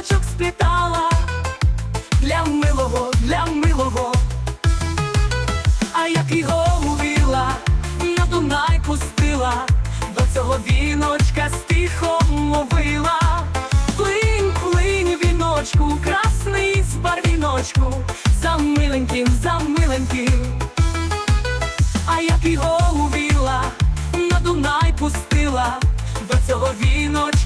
віночок сплітала для милого, для милого, а як його увіла, на Дунай пустила, до цього віночка стихом мовила. Плинь, плинь, віночку, красний з барвіночку, за миленьким, за миленьким. А як його увіла, на Дунай пустила, до цього віночка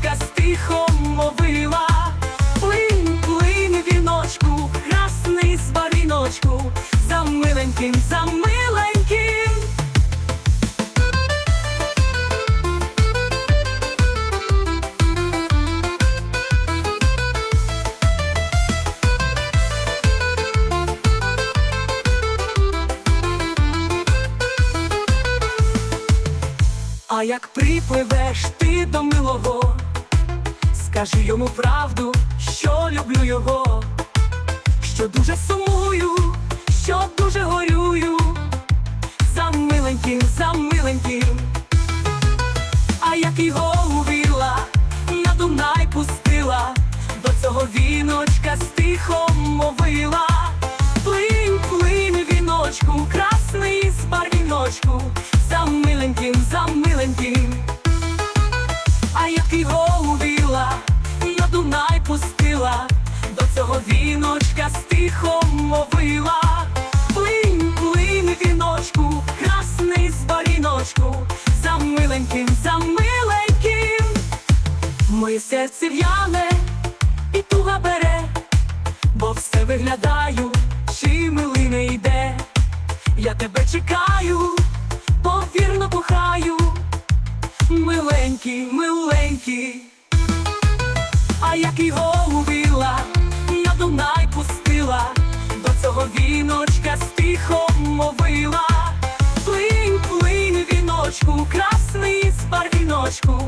як припливеш ти до милого, скажи йому правду, що люблю його, що дуже сумую, що дуже горюю, за миленьким, за миленьким, а як його увіла, на Дунай пустила, до цього віночка стихом мовила. Плинь, плинь, віночку, красний з барвіночку, за миленьким, за миленьким. Віночка стихом мовила. Плинь, плинь, віночку, красний з баріночку, за миленьким, за миленьким. Моє серце в'яне і туга бере, бо все виглядаю, чи милий не йде. Я тебе чекаю, повірно кохаю, миленький, миленький. А як його віночка стихом мовила. Плинь, плинь, віночку, красний з барвіночку,